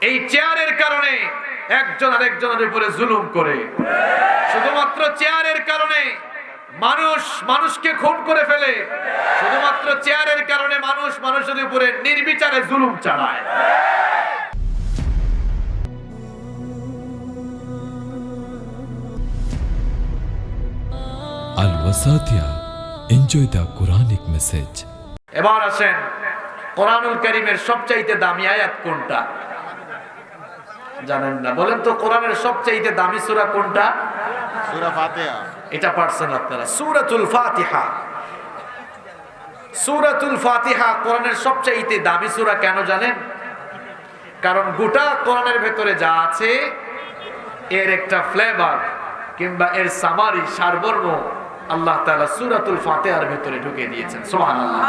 এই চেয়ারের কারণে একজন আরেকজনের উপরে জুলুম করে শুধুমাত্র চেয়ারের কারণে মানুষ মানুষকে খুন করে ফেলে শুধুমাত্র চেয়ারের কারণে মানুষ মানুষের উপরে নির্বিচারে জুলুম চালায় Al Wasatia. Enjoy the Quranic message. এবার আসেন কোরআনুল করিমের সবচাইতে দামি আয়াত কোনটা জানেন না। বলেন তো কোরআনের সবচাইতে দামি সুরা কোনটা? সুরা ফাতিহা। এটা পারছেন আপনারা। সূরাতুল ফাতিহা। সূরাতুল ফাতিহা কোরআনের সবচাইতে দামি সুরা কেন জানেন? কারণ গোটা কোরআনের ভেতরে যা আছে এর একটা ফ্লেভার কিংবা এর সামারি সারবর্ম আল্লাহ তালা সুরাতুল ফাতেহার ভেতরে ঢুকিয়ে দিয়েছেন। সুবহানাল্লাহ।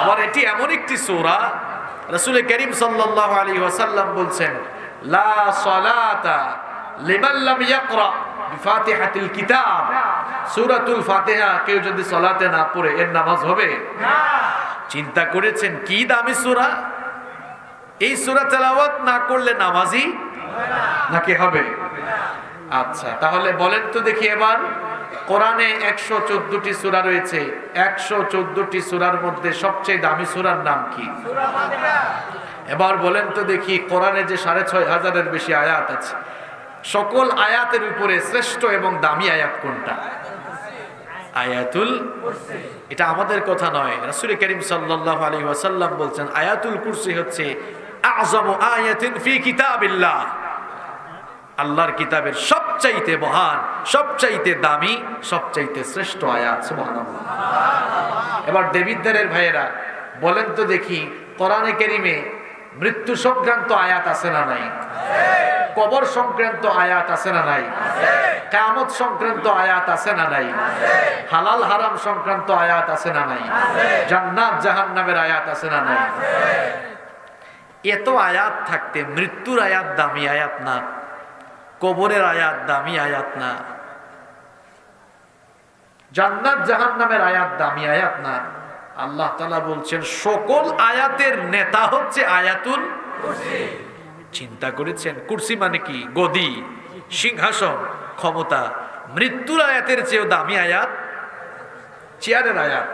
আবার এটি এমন একটি সুরা রাসূল করিম সাল্লাল্লাহু আলাইহি ওয়াসাল্লাম বলছেন লা সালাতা লিমান লাম ইয়াকরা বিফাতিহাতিল কিতাব। সূরাতুল ফাতিহা কেউ যদি সালাতে না পড়ে এর নামাজ হবে? না। চিন্তা করেছেন কি দামি সূরা? এই সূরা তেলাওয়াত না করলে নামাজি নাকি হবে? আচ্ছা তাহলে বলেন তো দেখি এবার। কোরআনে একশো চোদ্দটি সূরা রয়েছে। একশো চোদ্দটি সূরার মধ্যে সবচেয়ে দামি সূরার নাম কি? এবার বলেন তো দেখি কোরআনে যে সাড়ে ছয় হাজারের বেশি আয়াত আছে, সকল আয়াতের উপরে শ্রেষ্ঠ এবং দামি আয়াত কোনটা? আয়াতুল এটা আমাদের কথা নয়। রাসূল করিম সাল্লাল্লাহু আলাইহি ওয়াসাল্লাম বলছেন, আয়াতুল কুরসি হচ্ছে ফি আল্লাহর কিতাবের সবচাইতে মহান, সবচাইতে দামি, সবচাইতে শ্রেষ্ঠ আয়াত এবার দেবিদ্দারের ভাইয়েরা, বলেন তো দেখি কোরআনে কারিমে মৃত্যু সংক্রান্ত আয়াত আছে না নাই? কবর সংক্রান্ত আয়াত আছে না নাই? কামত সংক্রান্ত আয়াত আছে না নাই? হালাল হারাম সংক্রান্ত আয়াত আছে না নাই? জান্নাত জাহান নামের আয়াত আছে না নাই? এত আয়াত থাকতে মৃত্যুর আয়াত দামি আয়াত না, কবরের আয়াত দামি আয়াত না। জান্নাত জাহান নামের আয়াত দামি আয়াত না। আল্লাহ তাআলা বলছেন, সকল আয়াতের নেতা হচ্ছে আয়াতুল চিন্তা করেছেন। কুরসি মানে কি? গদি, সিংহাসন, ক্ষমতা। মৃত্যুর আয়াতের চেয়েও দামি আয়াত? চেয়ারের আয়াত।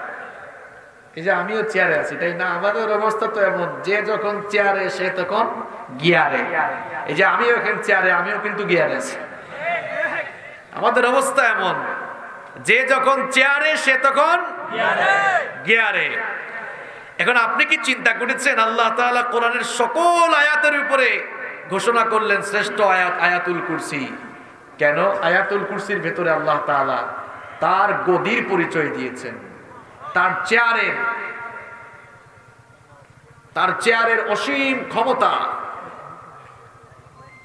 এই যে আমিও চেয়ারে আছি, তাই না? আমাদের অবস্থা তো এমন, যে যখন চেয়ারে, সে তখন গিয়ারে। এই যে আমিও এখন চেয়ারে, আমিও কিন্তু গিয়ারে আছি। আমাদের অবস্থা এমন, যে যখন চেয়ারে, সে তখন গিয়ারে। এখন আপনি কি চিন্তা করেছেন? আল্লাহ তাআলা কোরআনের সকল আয়াতের উপরে ঘোষণা করলেন, শ্রেষ্ঠ আয়াত আয়াতুল কুরসি। কেন? আয়াতুল কুরসির ভেতরে আল্লাহ তাআলা তার গদির পরিচয় দিয়েছেন। তার চেয়ারের তার চেয়ারের অসীম ক্ষমতা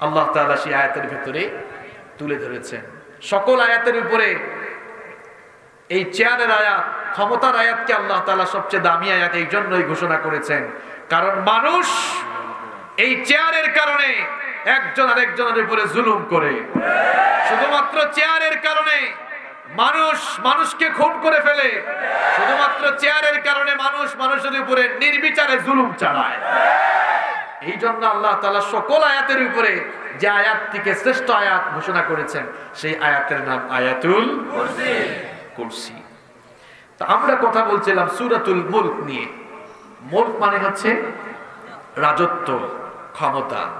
আল্লাহ তাআলা সেই আয়াতের ভেতরে তুলে ধরেছেন। সকল আয়াতের উপরে এই চেয়ারের আয়াত ক্ষমতার আয়াতকে আল্লাহ তাআলা সবচেয়ে দামি আয়াত এই জন্যই ঘোষণা করেছেন। কারণ মানুষ এই চেয়ারের কারণে একজন আরেকজনের উপরে জুলুম করে। শুধুমাত্র চেয়ারের কারণে মানুষ মানুষকে খুন করে ফেলে। শুধুমাত্র চেয়ারের কারণে মানুষ মানুষের উপরে নির্বিচারে জুলুম চালায়। এই জন্য আল্লাহ তালা সকল আয়াতের উপরে যে আয়াতটিকে শ্রেষ্ঠ আয়াত ঘোষণা করেছেন, সেই আয়াতের নাম আয়াতুল কুরসি। তা আমরা কথা বলছিলাম সুরাতুল মুলক নিয়ে। মুলক মানে হচ্ছে রাজত্ব, ক্ষমতা।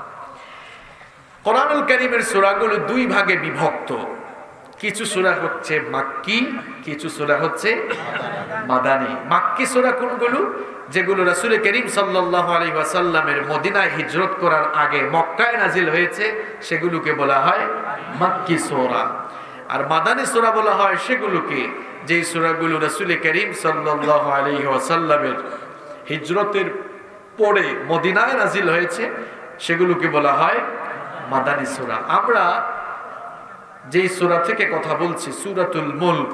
কোরআনুল করিমের সূরাগুলো দুই ভাগে বিভক্ত। কিছু সূরা হচ্ছে মাক্কি, কিছু সূরা হচ্ছে মাদানি। মাক্কি সূরা কোনগুলো? যেগুলো রাসূল করিম সাল্লাল্লাহু আলাইহি ওয়াসাল্লামের মদিনায় হিজরত করার আগে মক্কায় নাজিল হয়েছে, সেগুলোকে বলা হয় মাক্কি সূরা। আর মাদানি সোরা বলা হয় সেগুলোকে যেই সূরাগুলো রাসূল করিম সাল্লাল্লাহু আলাইহি ওয়াসাল্লামের হিজরতের পরে মদিনায় নাজিল হয়েছে, সেগুলোকে বলা হয় মাদানী সূরা। আমরা যেই সূরা থেকে কথা বলছি, সূরাতুল মুলক,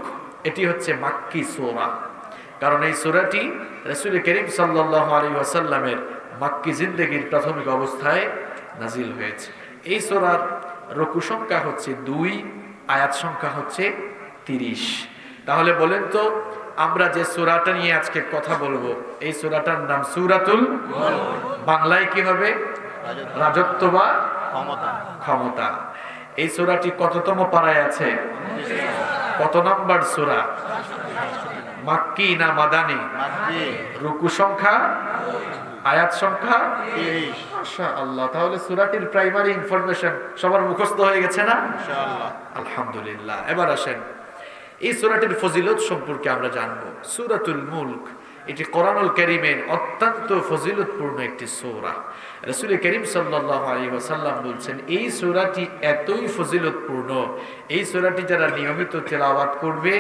এটি হচ্ছে মাক্কি সূরা। কারণ এই সূরাটি রাসূল করিম সাল্লাল্লাহু আলাইহি ওয়াসাল্লামের মাক্কি জিন্দেগীর প্রাথমিক অবস্থায় নাজিল হয়েছে। এই সোরার রকু সংখ্যা হচ্ছে দুই, আয়াত সংখ্যা হচ্ছে তিরিশ। তাহলে বলেন তো আমরা যে সূরাটা নিয়ে আজকে কথা বলব এই সূরাটার নাম সূরাতুল বাংলায় কি হবে? রাজত্ব বা ক্ষমতা। এই সূরাটি কততম পারায় আছে? কত নাম্বার সূরা? মাক্কি না মাদানি? রুকু সংখ্যা? আয়াত সংখ্যা? আল্লাহ তাহলে সুরাটির প্রাইমারি ইনফরমেশন সবার মুখস্থ হয়ে গেছে না? আলহামদুলিল্লাহ। এবার আসেন এই সূরাটির ফজিলত সম্পর্কে আমরা জানব। সূরাতুল মুলক, এটি কোরআনুল কারীমের অত্যন্ত ফজিলতপূর্ণ একটি সূরা। রাসূল করিম আলাইহি ওয়াসাল্লাম বলছেন, এই সূরাটি এতই ফজিলতপূর্ণ, এই সূরাটি যারা নিয়মিত তেলাওয়াত করবে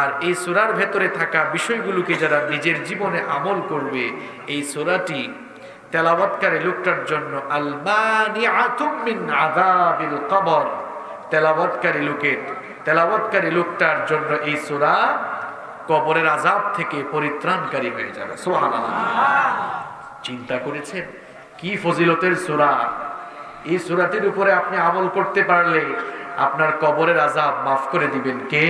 আর এই সূরার ভেতরে থাকা বিষয়গুলোকে যারা নিজের জীবনে আমল করবে, এই সূরাটি তেলাওয়াতকারী লোকটার জন্য আলমানিআতুম মিন আযাবিল কবর। তেলাওয়াতকারী লোকের তেলাওয়াতকারী লোকটার জন্য এই সূরা কবরের আযাব থেকে পরিত্রাণকারী হয়ে যাবে সুবহানাল্লাহ চিন্তা করেছেন কি ফজিলতের সূরা এই সূরাটির উপরে আপনি আমল করতে পারলে আপনার কবরের আযাব মাফ করে দিবেন কে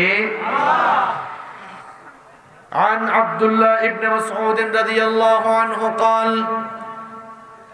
عن عبد الله بن مسعود رضي الله عنه قال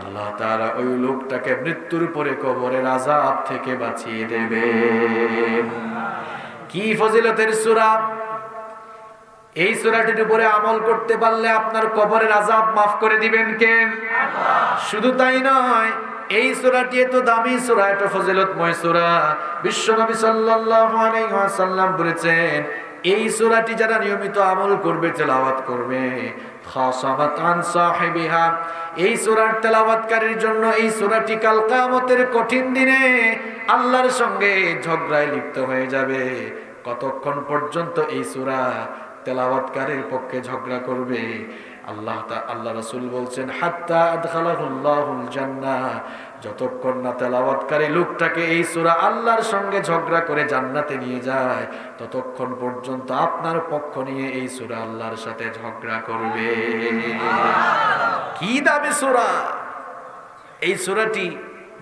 আল্লাহ তাআলা ওই লোকটাকে মৃত্যুর পরে কবরের আযাব থেকে বাঁচিয়ে দেবে। কি ফজিলতের সূরা? এই সূরাটির উপরে আমল করতে পারলে আপনার কবরের আযাব মাফ করে দিবেন কে? শুধু তাই নয়, এই সূরাটি এত দামি সূরা, এত ফজিলতময় সূরা। বিশ্বনবী সাল্লাল্লাহু আলাইহি ওয়াসাল্লাম বলেছেন এই সূরাটি যারা নিয়মিত আমল করবে, তেলাওয়াত করবে। এই সূরার তেলাওয়াতকারীর জন্য এই সূরাটি কাল কিয়ামতের কঠিন দিনে আল্লাহর সঙ্গে ঝগড়ায় লিপ্ত হয়ে যাবে। কতক্ষণ পর্যন্ত এই সূরা তেলাওয়াতকারীর পক্ষে ঝগড়া করবে? আল্লাহ আল্লাহ রসুল বলছেন, হাত্তা আদখালাহুল্লাহুল জান্নাহ। যতক্ষণ না তেলাওয়াতকারী লোকটাকে এই সূরা আল্লাহর সঙ্গে ঝগড়া করে জান্নাতে নিয়ে যায়, ততক্ষণ পর্যন্ত আপনার পক্ষ নিয়ে এই সূরা আল্লাহর সাথে ঝগড়া করবে। কি দাবি সূরা! এই সূরাটি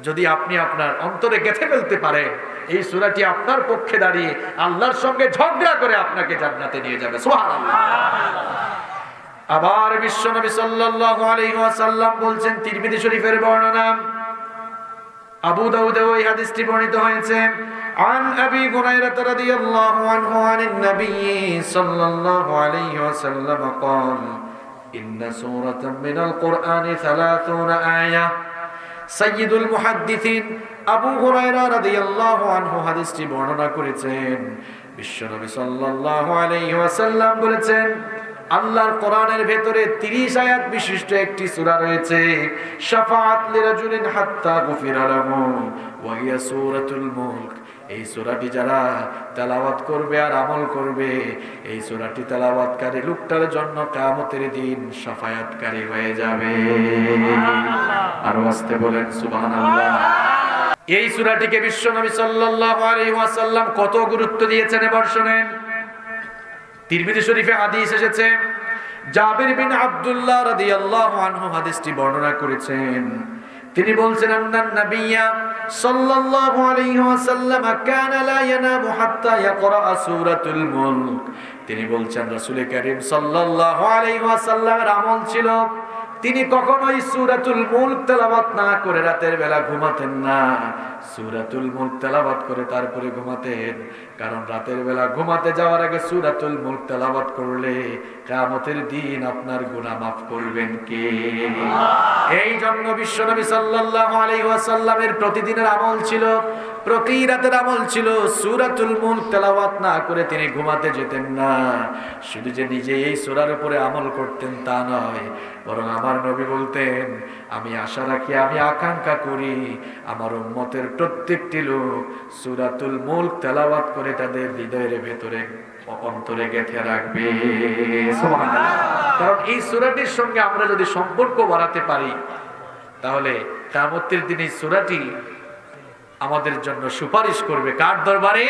যদি আপনি আপনার অন্তরে গেঁথে ফেলতে পারেন, এই সূরাটি আপনার পক্ষে দাঁড়িয়ে আল্লাহর সঙ্গে ঝগড়া করে আপনাকে জান্নাতে নিয়ে যাবে। আবার বিশ্বনবী সাল্লাল্লাহু আলাইহি ওয়াসাল্লাম বলছেন, তিরমিজি শরীফের বর্ণনা আবু দাউদে ওই হাদিসটি বর্ণিত হয়েছে عن أبي هريرة رضي الله عنه عن النبي صلى الله عليه وسلم قال إن سورة من القرآن ثلاثون آية سيد المحدثين আবু হুরায়রা রাদিয়াল্লাহু আনহু হাদিসটি বর্ণনা করেছেন বিশ্বনবী সাল্লাল্লাহু আলাইহি ওয়াসাল্লাম বলেছেন আল্লাহর কোরআনের ভেতরে 30 আয়াত বিশিষ্ট একটি সূরা রয়েছে শাফাআত লিরাজুলিন হাত্তা গুফিরা লাহু ওয়া হিয়া সূরাতুল মুলক। এই সূরাটি যারা তেলাওয়াত করবে আর আমল করবে এই সূরাটি তেলাওয়াতকারী লোকটার জন্য কিয়ামতের দিন শাফায়াতকারী হয়ে যাবে। আর আসতে বলেন সুবহানাল্লাহ। এই সূরাটিকে বিশ্বনবী সাল্লাল্লাহু আলাইহি ওয়াসাল্লাম কত গুরুত্ব দিয়েছেন এবার শুনেন। তিরমিজি শরীফে হাদিস এসেছে, জাবির বিন আব্দুল্লাহ রাদিয়াল্লাহু আনহু হাদিসটি বর্ণনা করেছেন। তিনি বলছেন, আন্নান নাবিয়্যা সাল্লাল্লাহু আলাইহি ওয়াসাল্লাম কানা লা ইয়ানামু হাত্তা ইয়াকরা সূরাতুল মুলক। তিনি বলছেন রাসূল কারীম সাল্লাল্লাহু আলাইহি ওয়াসাল্লামের আমল ছিল, তিনি কখনোই সূরাতুল মুলক তেলাওয়াত না করে রাতের বেলা ঘুমাতেন না। সূরাতুল মুলক তেলাওয়াত করে তারপরে ঘুমাতেন কারণ রাতের বেলা ঘুমাতে যাওয়ার আগে সূরাতুল মুলক তেলাওয়াত করলে কিয়ামতের দিন আপনার গুনাহ মাফ করবেন কে? এই জন্য বিশ্বনবী সাল্লাল্লাহু আলাইহি ওয়াসাল্লামের প্রতিদিনের আমল ছিল, প্রতি রাতের আমল ছিল সুরাতুল মুলক তেলাওয়াত না করে তিনি ঘুমাতে যেতেন না। শুধু যে নিজে এই সুরার উপরে আমল করতেন তা নয়, বরং আমার নবী বলতেন, আমি আশা রাখি, আমি আকাঙ্ক্ষা করি, আমার উম্মতের প্রত্যেকটি লোক সুরাতুল মূল তেলাওয়াত করে তাদের হৃদয়ের ভেতরে অন্তরে গেঁথে রাখবে। কারণ এই সুরাটির সঙ্গে আমরা যদি সম্পর্ক বাড়াতে পারি, তাহলে কামতের দিন এই সুরাটি আমাদের জন্য সুপারিশ করবে। কার দরবারে।